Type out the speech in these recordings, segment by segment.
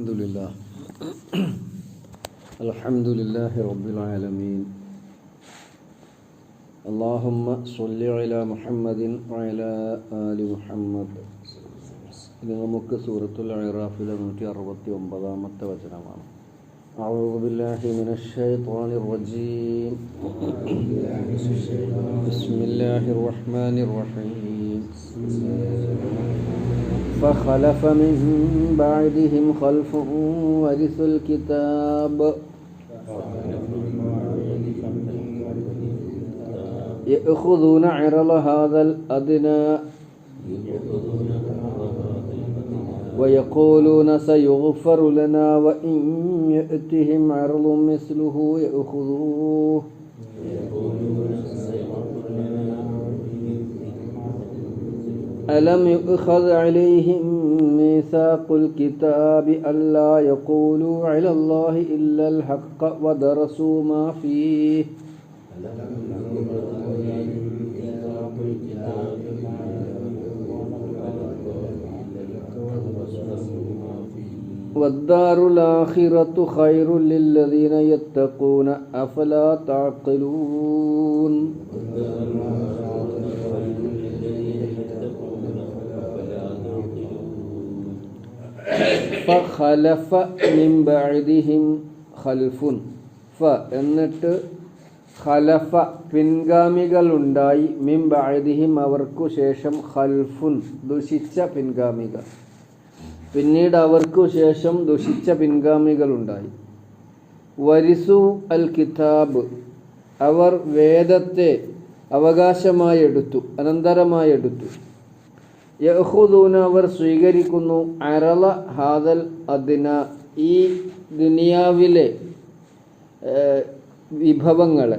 الحمد لله الحمد لله رب العالمين اللهم صل على محمد وعلى آل محمد ഇത് നമുക്ക് സൂറത്തുൽ അറാഫിലെ നൂറ്റി അറുപത്തി ഒമ്പതാമത്തെ വചനമാണ് أعوذ بالله من الشيطان الرجيم بسم الله الرحمن الرحيم فخلف من بعدهم خلف ورثوا الكتاب. يأخذون عرض هذا الأدنى. ويقولون سيغفر لنا وإن يأتهم عرض مثله يأخذوه. ألم يؤخذ عليهم ميثاق الكتاب ألا يقولوا على الله إلا الحق ودرسوا ما فيه؟ والدار الآخرة خير للذين يتقون أفلا تعقلون؟ والدار ഖൽഫുൻ ഫ എന്നിട്ട് ഖലഫ പിൻഗാമികളുണ്ടായി. മിൻ ബഅദിഹിം അവർക്കു ശേഷം ഖൽഫുൻ ദുഷിച്ച പിൻഗാമികൾ. പിന്നീട് അവർക്കു ശേഷം ദുഷിച്ച പിൻഗാമികളുണ്ടായി. വരിസു അൽ കിതാബ് അവർ വേദത്തെ അവകാശമായി എടുത്തു അനന്തരമായി എടുത്തു യഹുദൂന അവർ സ്വീകരിക്കുന്നു. അരള ഹാദൽ അദിന ഈ ദുനിയാവിലെ വിഭവങ്ങൾ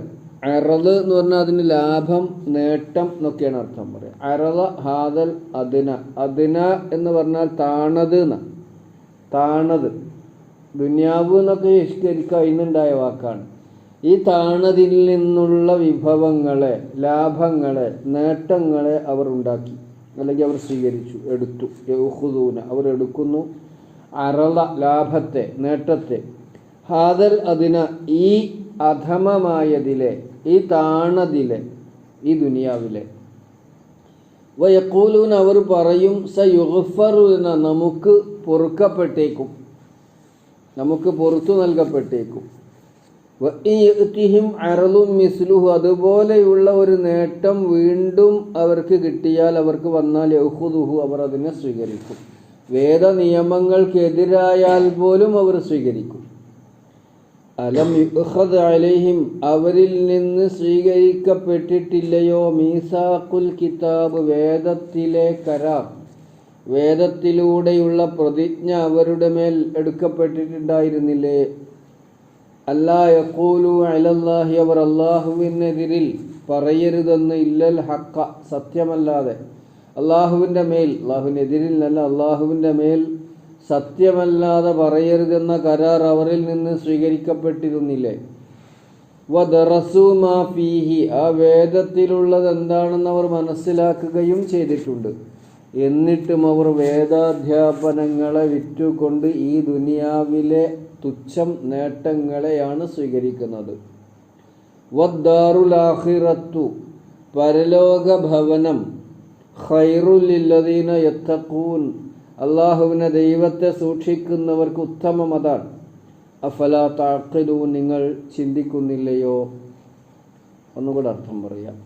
അറൾ എന്ന് പറഞ്ഞാൽ അതിന് ലാഭം നേട്ടം എന്നൊക്കെയാണ് അർത്ഥം പറയുക. അറള ഹാദൽ അദിന അദിന എന്ന് പറഞ്ഞാൽ താണത് എന്ന. താണത്. ദുനിയാവ് എന്നൊക്കെ ഇഷ്കരിക്കുക ഇന്നുണ്ടായ വാക്കാണ്. ഈ താണതിൽ നിന്നുള്ള വിഭവങ്ങളെ ലാഭങ്ങളെ നേട്ടങ്ങളെ അവർ ഉണ്ടാക്കി. അല്ലെങ്കിൽ അവർ സ്വീകരിച്ചു എടുത്തു. യൗഹുദൂന അവർ എടുക്കുന്നു. അറള ലാഭത്തെ നേട്ടത്തെ. ഹാദൽ അതിന ഈ അധമമായതിലെ ഈ താണതിലെ ഈ ദുനിയാവിലെ. വയക്കൂലൂൻ അവർ പറയും സ യുഗഫറുന നമുക്ക് പൊറുക്കപ്പെട്ടേക്കും. നമുക്ക് പുറത്തു നൽകപ്പെട്ടേക്കും. അറലും മിസ്ലുഹു അതുപോലെയുള്ള ഒരു നേട്ടം വീണ്ടും അവർക്ക് കിട്ടിയാൽ അവർക്ക് വന്നാൽ യഹുദുഹു അവർ അതിനെ സ്വീകരിക്കും. വേദ നിയമങ്ങൾക്കെതിരായാൽ പോലും അവർ സ്വീകരിക്കും. അലം യുഹദ് അലൈഹിം അവരിൽ നിന്ന് സ്വീകരിക്കപ്പെട്ടിട്ടില്ലയോ? മീസാഖുൽ കിതാബ് വേദത്തിലെ കരാർ വേദത്തിലൂടെയുള്ള പ്രതിജ്ഞ അവരുടെ മേൽ എടുക്കപ്പെട്ടിട്ടുണ്ടായിരുന്നില്ലേ? അല്ലാ അലല്ലാഹി അവർ അള്ളാഹുവിനെതിരിൽ പറയരുതെന്ന് ഇല്ലൽ ഹക്ക സത്യമല്ലാതെ. അള്ളാഹുവിന്റെ മേൽ അള്ളാഹുവിനെതിരിൽ അല്ല അള്ളാഹുവിന്റെ മേൽ സത്യമല്ലാതെ പറയരുതെന്ന കരാർ അവരിൽ നിന്ന് സ്വീകരിക്കപ്പെട്ടിരുന്നില്ലേ. ഫീഹി ആ വേദത്തിലുള്ളത് എന്താണെന്ന് അവർ മനസ്സിലാക്കുകയും ചെയ്തിട്ടുണ്ട്. എന്നിട്ടും അവർ വേദാധ്യാപനങ്ങളെ വിറ്റുകൊണ്ട് ഈ ദുനിയാവിലെ തുച്ഛം നേട്ടങ്ങളെയാണ് സ്വീകരിക്കുന്നത്. വദ്ദാറുലാഹിറത്തു പരലോക ഭവനം ഖൈറുലില്ലദീന യത്തക്കൂൻ അള്ളാഹുവിനെ ദൈവത്തെ സൂക്ഷിക്കുന്നവർക്ക് ഉത്തമം അതാണ്. അഫല താക്കിലു നിങ്ങൾ ചിന്തിക്കുന്നില്ലയോ? ഒന്നുകൂടെ അർത്ഥം പറയാം.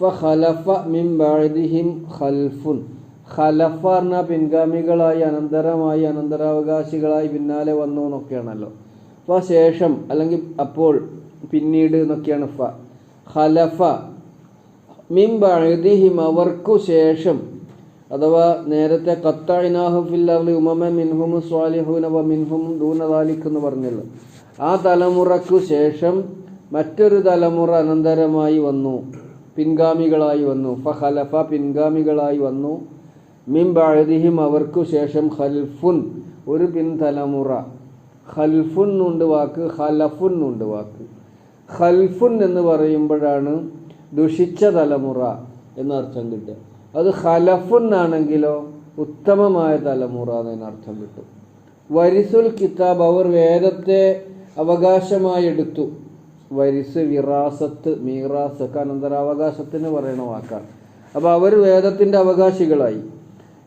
ഫഖലഫ മിൻ ബഅദിഹിം ഖൽഫുൻ. ഖലഫ പറഞ്ഞാൽ പിൻഗാമികളായി അനന്തരമായി അനന്തരാവകാശികളായി പിന്നാലെ വന്നു എന്നൊക്കെയാണല്ലോ. അപ്പോൾ ശേഷം അല്ലെങ്കിൽ അപ്പോൾ പിന്നീട് എന്നൊക്കെയാണ് ഫ. ഖലഫ മിൻ ബഅദിഹിം അവർക്കു ശേഷം അഥവാ നേരത്തെ കത്തൈനാഹു ഫില്ലി ഉമമ മിൻഹും സ്വാലിഹൂന വ മിൻഹും ദൂനദാലിക് എന്ന് പറഞ്ഞല്ലോ. ആ തലമുറക്കു ശേഷം മറ്റൊരു തലമുറ അനന്തരമായി വന്നു പിൻഗാമികളായി വന്നു. ഫ ഖലഫ പിൻഗാമികളായി വന്നു. മിംബാഴതിഹിം അവർക്കു ശേഷം ഖൽഫുൻ ഒരു പിൻതലമുറ. ഖൽഫുൻ ഉണ്ട് വാക്ക് ഖലഫുൻ ഉണ്ട് വാക്ക്. ഖൽഫുൻ എന്ന് പറയുമ്പോഴാണ് ദുഷിച്ച തലമുറ എന്നർത്ഥം കിട്ടുക. അത് ഖലഫുൻ ആണെങ്കിലോ ഉത്തമമായ തലമുറ എന്നർത്ഥം അർത്ഥം കിട്ടും. വരിസുൽ കിതാബ് അവർ വേദത്തെ അവകാശമായി എടുത്തു. വരിസ് വിറാസത്ത് മീറാസ് അനന്തരാവകാശത്തിന് പറയുന്ന വാക്കാണ്. അപ്പോൾ അവർ വേദത്തിന്റെ അവകാശികളായി.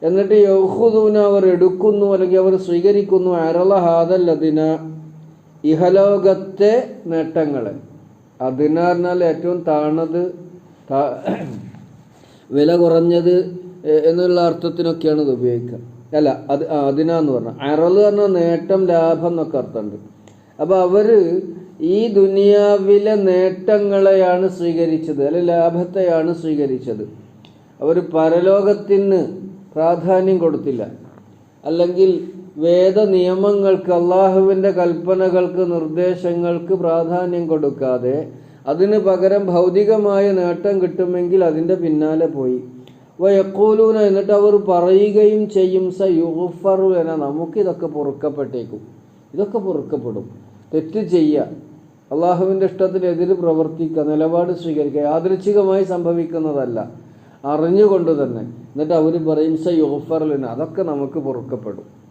എന്നിട്ട് യൗഹുദൂന അവർ എടുക്കുന്നു അല്ലെങ്കിൽ അവർ സ്വീകരിക്കുന്നു അരള ഹാദല്ലതിന ഇഹലോകത്തെ നേട്ടങ്ങളെ അതിന പറഞ്ഞാൽ ഏറ്റവും താണത് വില കുറഞ്ഞത് എന്നുള്ള അർത്ഥത്തിനൊക്കെയാണ് ഇത് ഉപയോഗിക്കുക. അല്ല അത് അതിനാന്ന് പറഞ്ഞാൽ അരൾ പറഞ്ഞാൽ നേട്ടം ലാഭം എന്നൊക്കെ അർത്ഥമുണ്ട്. അപ്പോൾ അവർ ഈ ദുനിയാവിലെ നേട്ടങ്ങളെയാണ് സ്വീകരിച്ചത് അല്ലെ ലാഭത്തെയാണ് സ്വീകരിച്ചത്. അവർ പരലോകത്തിന് പ്രാധാന്യം കൊടുത്തില്ല. അല്ലെങ്കിൽ വേദ നിയമങ്ങൾക്ക് അള്ളാഹുവിന്റെ കൽപ്പനകൾക്ക് നിർദ്ദേശങ്ങൾക്ക് പ്രാധാന്യം കൊടുക്കാതെ അതിന് പകരം ഭൗതികമായ നേട്ടം കിട്ടുമെങ്കിൽ അതിന്റെ പിന്നാലെ പോയി. വയക്കൂലൂന എന്നിട്ട് അവർ പറയുകയും ചെയ്യും സ യുഫറു എന്ന നമുക്കിതൊക്കെ പൊറുക്കപ്പെട്ടേക്കും. ഇതൊക്കെ പൊറുക്കപ്പെടും. തെറ്റ് ചെയ്യുക അള്ളാഹുവിന്റെ ഇഷ്ടത്തിനെതിരെ പ്രവർത്തിക്കുക നിലപാട് സ്വീകരിക്കുക യാദൃച്ഛികമായി സംഭവിക്കുന്നതല്ല. അറിഞ്ഞുകൊണ്ട് തന്നെ. എന്നിട്ട് അവർ പറയും സ യുഫറലിന് അതൊക്കെ നമുക്ക് പൊറുക്കപ്പെടും.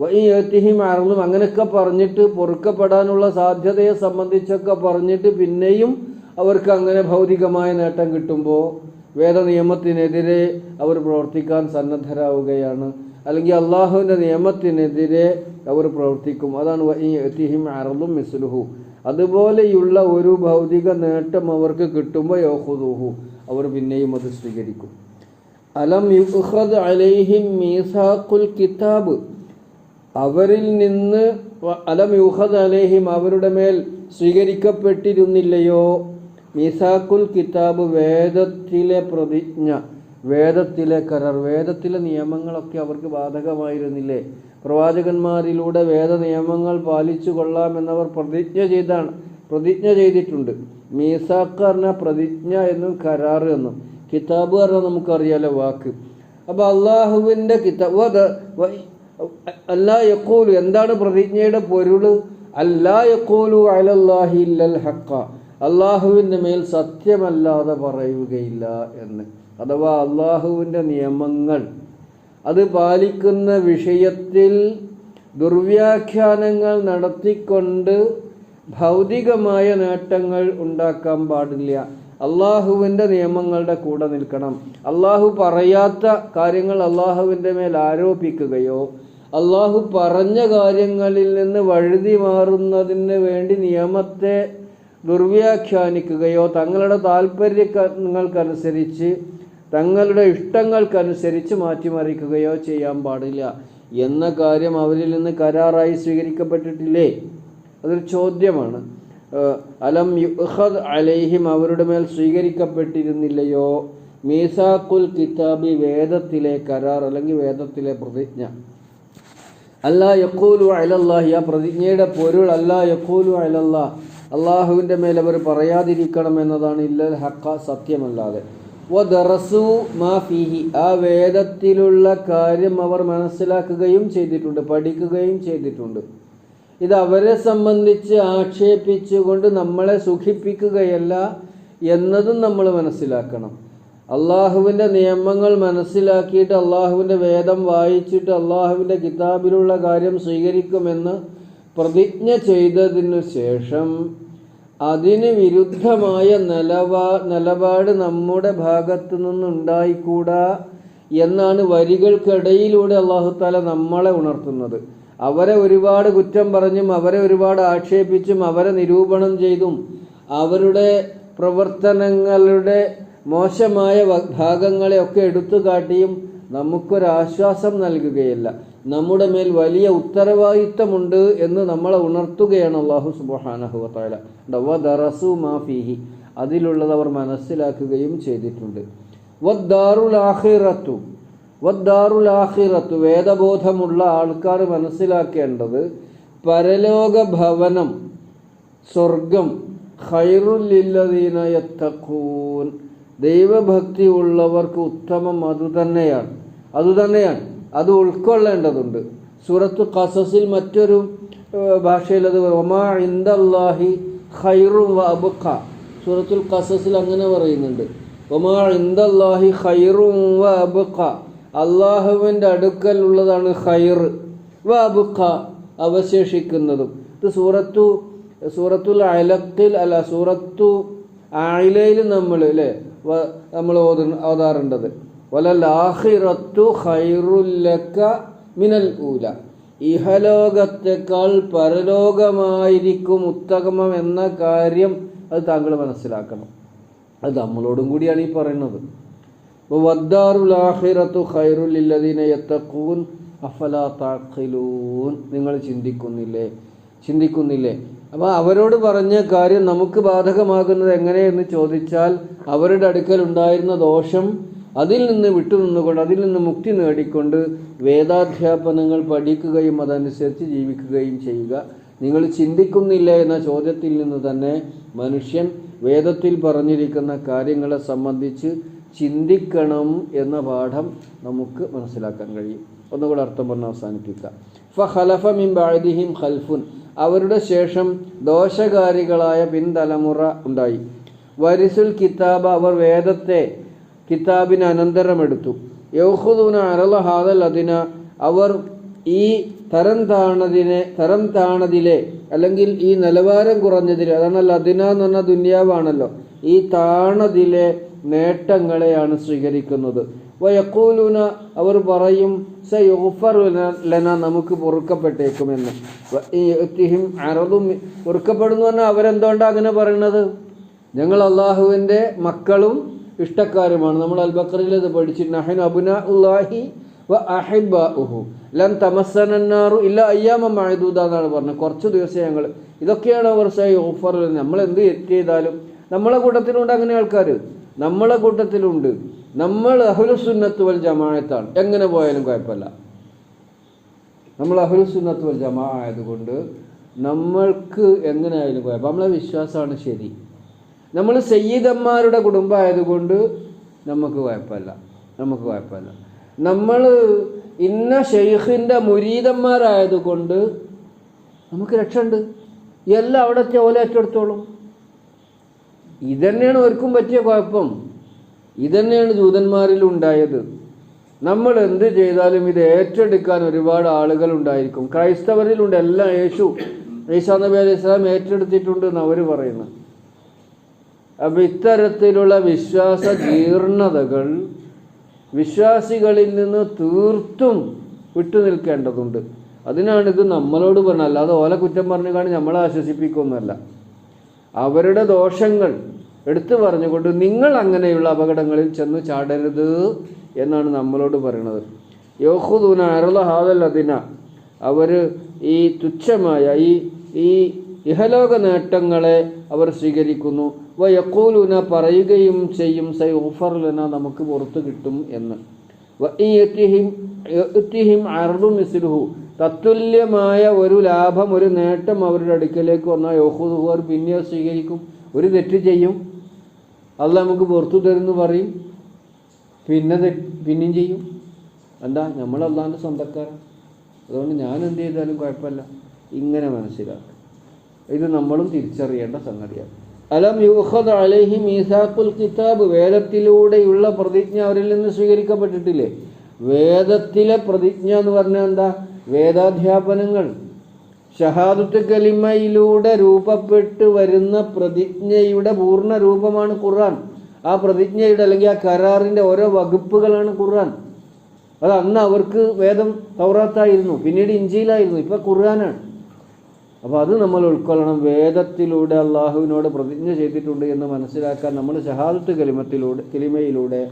വൈയത്തിഹിം അറളും അങ്ങനെയൊക്കെ പറഞ്ഞിട്ട് പൊറുക്കപ്പെടാനുള്ള സാധ്യതയെ സംബന്ധിച്ചൊക്കെ പറഞ്ഞിട്ട് പിന്നെയും അവർക്ക് അങ്ങനെ ഭൗതികമായ നേട്ടം കിട്ടുമ്പോൾ വേദനിയമത്തിനെതിരെ അവർ പ്രവർത്തിക്കാൻ സന്നദ്ധരാവുകയാണ്. അല്ലെങ്കിൽ അള്ളാഹുവിന്റെ നിയമത്തിനെതിരെ അവർ പ്രവർത്തിക്കും. അതാണ് വൈയത്തിഹിം അറളും മിസ്ലുഹു. അതുപോലെയുള്ള ഒരു ഭൗതിക നേട്ടം അവർക്ക് കിട്ടുമ്പോൾ യോഹുദൂഹു. അവർ പിന്നെയും അത് സ്വീകരിക്കും. അലം യുഹദ് അലൈഹിം മീസാഖുൽ കിതാബ്. അവരിൽ നിന്ന് അലം യുഹദ് അലൈഹിം അവരുടെ മേൽ സ്വീകരിക്കപ്പെട്ടിരുന്നില്ലയോ? മീസാഖുൽ കിതാബ് വേദത്തിലെ പ്രതിജ്ഞ വേദത്തിലെ കരാർ വേദത്തിലെ നിയമങ്ങളൊക്കെ അവർക്ക് ബാധകമായിരുന്നില്ലേ? പ്രവാചകന്മാരിലൂടെ വേദനിയമങ്ങൾ പാലിച്ചു കൊള്ളാമെന്നവർ പ്രതിജ്ഞ ചെയ്താണ്. പ്രതിജ്ഞ ചെയ്തിട്ടുണ്ട്. മീസാക്ക് പറഞ്ഞ പ്രതിജ്ഞ എന്നും കരാർ എന്നും. കിതാബ് പറഞ്ഞാൽ നമുക്കറിയാലോ വാക്ക്. അപ്പോൾ അള്ളാഹുവിന്റെ കിതാബ് അല്ലാ യക്കോലു എന്താണ് പ്രതിജ്ഞയുടെ പൊരുൾ അല്ലാ യക്കോലു അലല്ലാഹി ഇല്ലൽ ഹക്ക അള്ളാഹുവിന്റെ മേൽ സത്യമല്ലാതെ പറയുകയില്ല എന്ന്. അഥവാ അള്ളാഹുവിന്റെ നിയമങ്ങൾ അത് പാലിക്കുന്ന വിഷയത്തിൽ ദുർവ്യാഖ്യാനങ്ങൾ നടത്തിക്കൊണ്ട് ഭൗതികമായ നേട്ടങ്ങൾ ഉണ്ടാക്കാൻ പാടില്ല. അള്ളാഹുവിന്റെ നിയമങ്ങളുടെ കൂടെ നിൽക്കണം. അള്ളാഹു പറയാത്ത കാര്യങ്ങൾ അള്ളാഹുവിന്റെ മേൽ ആരോപിക്കുകയോ അള്ളാഹു പറഞ്ഞ കാര്യങ്ങളിൽ നിന്ന് വഴുതി മാറുന്നതിന് വേണ്ടി നിയമത്തെ ദുർവ്യാഖ്യാനിക്കുകയോ തങ്ങളുടെ താല്പര്യങ്ങൾക്കനുസരിച്ച് തങ്ങളുടെ ഇഷ്ടങ്ങൾക്കനുസരിച്ച് മാറ്റിമറിക്കുകയോ ചെയ്യാൻ പാടില്ല. എന്ന കാര്യം അവരിൽ നിന്ന് കരാറായി സ്വീകരിക്കപ്പെട്ടിട്ടില്ലേ? അതൊരു ചോദ്യമാണ്. അലം യുഹദ് അലൈഹിം അവരുടെ മേൽ സ്വീകരിക്കപ്പെട്ടിരുന്നില്ലയോ? മീസാഖുൽ കിതാബി വേദത്തിലെ കരാർ അല്ലെങ്കിൽ വേദത്തിലെ പ്രതിജ്ഞ. അല്ലാ യക്കൂലു അലല്ലാഹി ആ പ്രതിജ്ഞയുടെ പൊരുൾ അല്ലാ യക്കൂലു അലല്ലാ അള്ളാഹുവിന്റെ മേൽ അവർ പറയാതിരിക്കണം എന്നതാണ് ഇല്ലൽ ഹക്ക സത്യമല്ലാതെ. ആ വേദത്തിലുള്ള കാര്യം അവർ മനസ്സിലാക്കുകയും ചെയ്തിട്ടുണ്ട് പഠിക്കുകയും ചെയ്തിട്ടുണ്ട്. ഇത് അവരെ സംബന്ധിച്ച് ആക്ഷേപിച്ചുകൊണ്ട് നമ്മളെ സുഖിപ്പിക്കുകയല്ല എന്നതും നമ്മൾ മനസ്സിലാക്കണം. അള്ളാഹുവിന്റെ നിയമങ്ങൾ മനസ്സിലാക്കിയിട്ട് അള്ളാഹുവിന്റെ വേദം വായിച്ചിട്ട് അള്ളാഹുവിന്റെ കിതാബിലുള്ള കാര്യം സ്വീകരിക്കുമെന്ന് പ്രതിജ്ഞ ചെയ്തതിനു ശേഷം അതിന് വിരുദ്ധമായ നിലപാ നിലപാട് നമ്മുടെ ഭാഗത്തു നിന്നുണ്ടായിക്കൂടാ എന്നാണ് വരികൾക്കിടയിലൂടെ അള്ളാഹുത്താല നമ്മളെ ഉണർത്തുന്നത്. അവരെ ഒരുപാട് കുറ്റം പറഞ്ഞും അവരെ ഒരുപാട് ആക്ഷേപിച്ചും അവരെ നിരൂപണം ചെയ്തും അവരുടെ പ്രവർത്തനങ്ങളുടെ മോശമായ ഭാഗങ്ങളെയൊക്കെ എടുത്തു കാട്ടിയും നമുക്കൊരാശ്വാസം നൽകുകയില്ല. നമ്മുടെ മേൽ വലിയ ഉത്തരവാദിത്തമുണ്ട് എന്ന് നമ്മളെ ഉണർത്തുകയാണ് അള്ളാഹു സുബാനഹുവത്തായ ദറസു മാഫിഹി അതിലുള്ളത് അവർ മനസ്സിലാക്കുകയും ചെയ്തിട്ടുണ്ട്. വദ്ദാറുൽ ആഹിറത്തു വേദബോധമുള്ള ആൾക്കാർ മനസ്സിലാക്കേണ്ടത് പരലോക ഭവനം സ്വർഗം ഖൈറുല്ലില്ലദീന ദൈവഭക്തി ഉള്ളവർക്ക് ഉത്തമം അതുതന്നെയാണ് അതുതന്നെയാണ് അത് ഉൾക്കൊള്ളേണ്ടതുണ്ട്. സൂറത്ത് ഖസസിൽ മറ്റൊരു ഭാഷയിൽ അത് ഒമാ ഇന്ദാഹി ഖൈറു വബുഖ സൂറത്തുൽ ഖസസിൽ അങ്ങനെ പറയുന്നുണ്ട്. ഒമാ ഇന്ദല്ലാഹി ഖൈറു വബുഖ അള്ളാഹുവിന്റെ അടുക്കൽ ഉള്ളതാണ് ഖൈർ വബുഖ അവശേഷിക്കുന്നതും. ഇത് സൂറത്തു സൂറത്തുൽ അലക്കിൽ അല്ല സൂറത്തു ആയിലയിൽ നമ്മൾ അല്ലേ നമ്മൾ ഓതു ഓതാറുണ്ടത്. വലലാഹിറത്തു ഖൈറുല്ലക്ക മിനൽ ഊല. ഇഹലോകത്തെക്കാൾ പരലോകമായിരിക്കും ഉത്തമം എന്ന കാര്യം അത് താങ്കൾ മനസ്സിലാക്കണം. അത് നമ്മളോടും കൂടിയാണ് ഈ പറയുന്നത്. വദ്ദാറുലാഹിറത്തു ഖൈറുലില്ലദീന എത്തക്കൂൻ അഫലാ താഖിലൂൻ. നിങ്ങൾ ചിന്തിക്കുന്നില്ലേ? ചിന്തിക്കുന്നില്ലേ? അപ്പോൾ അവരോട് പറഞ്ഞ കാര്യം നമുക്ക് ബാധകമാകുന്നത് എങ്ങനെയെന്ന് ചോദിച്ചാൽ അവരുടെ അടുക്കൽ ഉണ്ടായിരുന്ന ദോഷം അതിൽ നിന്ന് വിട്ടുനിന്നുകൊണ്ട് അതിൽ നിന്ന് മുക്തി നേടിക്കൊണ്ട് വേദാധ്യാപനങ്ങൾ പഠിക്കുകയും അതനുസരിച്ച് ജീവിക്കുകയും ചെയ്യുക. നിങ്ങൾ ചിന്തിക്കുന്നില്ല എന്ന ചോദ്യത്തിൽ നിന്ന് തന്നെ മനുഷ്യൻ വേദത്തിൽ പറഞ്ഞിരിക്കുന്ന കാര്യങ്ങളെ സംബന്ധിച്ച് ചിന്തിക്കണം എന്ന പാഠം നമുക്ക് മനസ്സിലാക്കാൻ കഴിയും. ഒന്നുകൂടെ അർത്ഥം പറഞ്ഞ് അവസാനിപ്പിക്കുക ഖൽഫുൻ. അവരുടെ ശേഷം ദോഷകാരികളായ പിൻതലമുറ ഉണ്ടായി. വരിസുൽ കിതാബ് അവർ വേദത്തെ കിതാബിന് അനന്തരമെടുത്തു. യൗഹുദൂന അറല ഹാദൽ അതിന. അവർ ഈ തരം താണതിനെ തരം താണതിലെ അല്ലെങ്കിൽ ഈ നിലവാരം കുറഞ്ഞതിലെ അതാണല്ലോ അതിന എന്ന് പറഞ്ഞ ദുന്യാവാണല്ലോ. ഈ താണതിലെ നേട്ടങ്ങളെയാണ് സ്വീകരിക്കുന്നത്. വയക്കൂലൂന അവർ പറയും സയുഫർ ലന നമുക്ക് പൊറുക്കപ്പെട്ടേക്കുമെന്ന്. വഇയത്തിഹിം അറദും പൊറുക്കപ്പെടുന്നു പറഞ്ഞാൽ അവരെന്തുകൊണ്ടാണ് അങ്ങനെ പറയുന്നത് ഞങ്ങൾ അള്ളാഹുവിന്റെ മക്കളും ഇഷ്ടക്കാരുമാണ്. നമ്മൾ അൽബക്കറിൽ അത് പഠിച്ചിട്ട് ഇല്ല അയ്യാമ മഴദൂത എന്നാണ് പറഞ്ഞത്. കുറച്ച് ദിവസം ഞങ്ങൾ ഇതൊക്കെയാണ് സൈ ഓഫർ നമ്മൾ എന്ത് ചെയ്താലും നമ്മളെ കൂട്ടത്തിലുണ്ട് അങ്ങനെ ആൾക്കാർ നമ്മളെ കൂട്ടത്തിലുണ്ട്. നമ്മൾ അഹുലുസുന്നത്ത് വൽ ജമാഅത്താണ്. എങ്ങനെ പോയാലും കുഴപ്പമില്ല. നമ്മൾ അഹുലുസുന്നത്ത് വൽ ജമാ ആയതുകൊണ്ട് നമ്മൾക്ക് എങ്ങനെയായാലും കുഴപ്പം നമ്മളെ വിശ്വാസമാണ് ശരി. നമ്മൾ സയ്യിദന്മാരുടെ കുടുംബമായതുകൊണ്ട് നമുക്ക് കുഴപ്പമില്ല. നമുക്ക് കുഴപ്പമില്ല. നമ്മൾ ഇന്ന ഷെയ്ഖിന്റെ മുരീതന്മാരായതുകൊണ്ട് നമുക്ക് രക്ഷയുണ്ട്. എല്ലാം അവിടത്തെ ഓല ഏറ്റെടുത്തോളും. ഇതന്നെയാണ് അവർക്കും പറ്റിയ കുഴപ്പം. ഇതന്നെയാണ് ജൂതന്മാരിൽ ഉണ്ടായത്. നമ്മൾ എന്ത് ചെയ്താലും ഇത് ഏറ്റെടുക്കാൻ ഒരുപാട് ആളുകൾ ഉണ്ടായിരിക്കും. ക്രൈസ്തവരിലുണ്ട് എല്ലാം യേശു. ഈശാ നബി അലൈഹി സ്വലാം ഏറ്റെടുത്തിട്ടുണ്ട് എന്ന് അവർ പറയുന്നത്. അപ്പം ഇത്തരത്തിലുള്ള വിശ്വാസ ജീർണതകൾ വിശ്വാസികളിൽ നിന്ന് തീർത്തും വിട്ടുനിൽക്കേണ്ടതുണ്ട്. അതിനാണ് ഇത് നമ്മളോട് പറഞ്ഞത്. അല്ലാതെ ഓല കുറ്റം പറഞ്ഞു കാണി നമ്മളെ ആശ്വസിപ്പിക്കൊന്നുമല്ല അവരുടെ ദോഷങ്ങൾ എടുത്തു പറഞ്ഞുകൊണ്ട് നിങ്ങൾ അങ്ങനെയുള്ള അപകടങ്ങളിൽ ചെന്ന് ചാടരുത് എന്നാണ് നമ്മളോട് പറയുന്നത് യോഹുദൂന അരള ഹാദല്ലതിന അവർ ഈ തുച്ഛമായ ഈ ഈ ഇഹലോക നേട്ടങ്ങളെ അവർ സ്വീകരിക്കുന്നു. വയക്കൂലുന പറയുകയും ചെയ്യും സൈ ഓഫർലന നമുക്ക് പുറത്ത് കിട്ടും എന്ന്. വഇയത്തിഹിം അർദു മിസ്ലുഹു തത്തുല്യമായ ഒരു ലാഭം ഒരു നേട്ടം അവരുടെ അടുക്കലേക്ക് വന്നാൽ യോഹുഹു അവർ പിന്നെ സ്വീകരിക്കും. ഒരു തെറ്റ് ചെയ്യും. അത് നമുക്ക് പുറത്തു തരുന്നു പറയും. പിന്നെ പിന്നെയും ചെയ്യും. എന്താ നമ്മൾ അള്ളാന്റെ സ്വന്തക്കാരൻ അതുകൊണ്ട് ഞാൻ എന്ത് ചെയ്താലും കുഴപ്പമില്ല. ഇങ്ങനെ മനസ്സിലാക്കുക ഇത് നമ്മളും തിരിച്ചറിയേണ്ട സംഗതിയാണ്. അലം യൂഹദ് അലൈഹി മീസാഖുൽ കിതാബ് വേദത്തിലൂടെയുള്ള പ്രതിജ്ഞ അവരിൽ നിന്ന് സ്വീകരിക്കപ്പെട്ടിട്ടില്ലേ? വേദത്തിലെ പ്രതിജ്ഞ എന്ന് പറഞ്ഞാൽ എന്താ? വേദാധ്യാപനങ്ങൾ. ഷഹാദത്ത് കലിമയിലൂടെ രൂപപ്പെട്ട് വരുന്ന പ്രതിജ്ഞയുടെ പൂർണ രൂപമാണ് ഖുർആൻ. ആ പ്രതിജ്ഞയുടെ അല്ലെങ്കിൽ ആ കരാറിന്റെ ഓരോ വകുപ്പുകളാണ് ഖുർആൻ. അത് അന്ന് അവർക്ക് വേദം തൗറാത്തായിരുന്നു. പിന്നീട് ഇഞ്ചിയിലായിരുന്നു ഇപ്പം ഖുർആനാണ്. അപ്പോൾ അത് നമ്മൾ ഉൾക്കൊള്ളണം. വേദത്തിലൂടെ അള്ളാഹുവിനോട് പ്രതിജ്ഞ ചെയ്തിട്ടുണ്ട് എന്ന് മനസ്സിലാക്കാൻ നമ്മൾ ഷഹാദത്ത് കലിമത്തിലൂടെ കലിമയിലൂടെ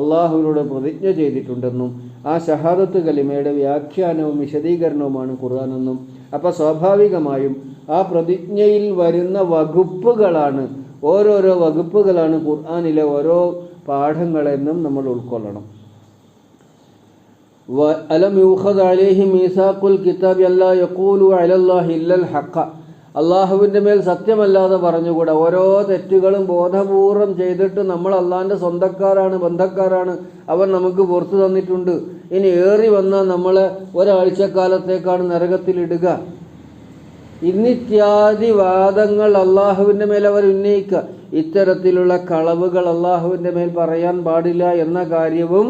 അള്ളാഹുവിനോട് പ്രതിജ്ഞ ചെയ്തിട്ടുണ്ടെന്നും ആ ഷഹാദത്ത് കലിമയുടെ വ്യാഖ്യാനവും വിശദീകരണവുമാണ് ഖുർആാനെന്നും. അപ്പോൾ സ്വാഭാവികമായും ആ പ്രതിജ്ഞയിൽ വരുന്ന വകുപ്പുകളാണ് ഓരോരോ വകുപ്പുകളാണ് ഖുർആാനിലെ ഓരോ പാഠങ്ങളെന്നും നമ്മൾ ഉൾക്കൊള്ളണം. അലം യൂഖദ് അലൈഹി മീസാഖുൽ കിതാബ് അല്ലാ യഖൂലു അലല്ലാഹി ഇല്ലൽ ഹഖ അള്ളാഹുവിന്റെ മേൽ സത്യമല്ലാതെ പറഞ്ഞുകൂടാ. ഓരോ തെറ്റുകളും ബോധപൂർവം ചെയ്തിട്ട് നമ്മൾ അള്ളാഹിന്റെ സ്വന്തക്കാരാണ് ബന്ധക്കാരാണ്. അവൻ നമുക്ക് പുറത്തു തന്നിട്ടുണ്ട്. ഇനി ഏറി വന്നാൽ നമ്മളെ ഒരാഴ്ചക്കാലത്തേക്കാണ് നരകത്തിലിടുക ഇന്നിത്യാദി വാദങ്ങൾ അള്ളാഹുവിന്റെ മേൽ അവർ ഉന്നയിക്കുക. ഇത്തരത്തിലുള്ള കളവുകൾ അള്ളാഹുവിന്റെ മേൽ പറയാൻ പാടില്ല എന്ന കാര്യവും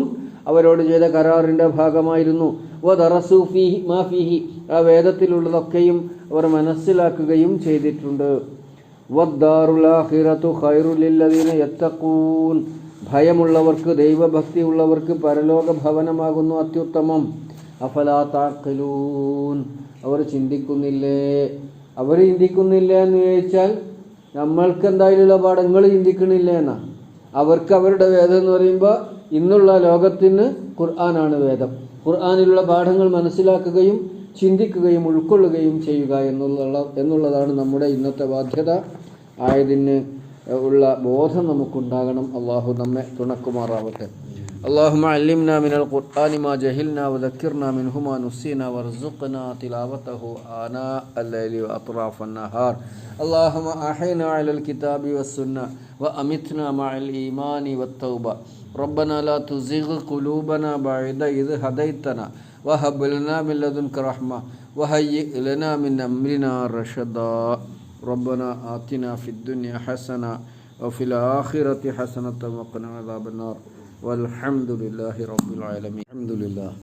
അവരോട് ചെയ്ത കരാറിന്റെ ഭാഗമായിരുന്നു. വദറസു ഫീഹി മാ ഫീഹി. ആ വേദത്തിലുള്ളതൊക്കെയും അവർ മനസ്സിലാക്കുകയും ചെയ്തിട്ടുണ്ട്. ഭയമുള്ളവർക്ക് ദൈവഭക്തി ഉള്ളവർക്ക് പരലോക ഭവനമാകുന്നു അത്യുത്തമം. അഫലാ താഖിലൂൻ. അവർ ചിന്തിക്കുന്നില്ലേ? അവർ ചിന്തിക്കുന്നില്ല എന്ന് ചോദിച്ചാൽ നമ്മൾക്ക് എന്തായാലും പാഠങ്ങൾ ചിന്തിക്കണില്ല എന്നാ. അവർക്ക് അവരുടെ വേദം എന്ന് പറയുമ്പോൾ ഇന്നുള്ള ലോകത്തിന് ഖുർആനാണ് വേദം. ഖുർആാനിലുള്ള പാഠങ്ങൾ മനസ്സിലാക്കുകയും ചിന്തിക്കുകയും ഉൾക്കൊള്ളുകയും ചെയ്യുക എന്നുള്ള എന്നുള്ളതാണ് നമ്മുടെ ഇന്നത്തെ ബാധ്യത. ആയതിന് ഉള്ള ബോധം നമുക്കുണ്ടാകണം. അള്ളാഹു നമ്മെ തുണക്കുമാറാവട്ടെ. اللهم علمنا من القرآن ما جهلنا وذكرنا منه ما نسينا وارزقنا تلاوته آناء الليل وأطراف النهار. اللهم أحينا على الكتاب والسنة وأمتنا مع الإيمان والتوبة. ربنا لا تزغ قلوبنا بعد إذ هديتنا. وهب لنا من لدنك رحمة. وهيئ لنا من أمرنا رشدا. ربنا آتنا في الدنيا حسنة وفي الآخرة حسنة وقنا عذاب النار. والحمد لله رب العالمين. الحمد لله.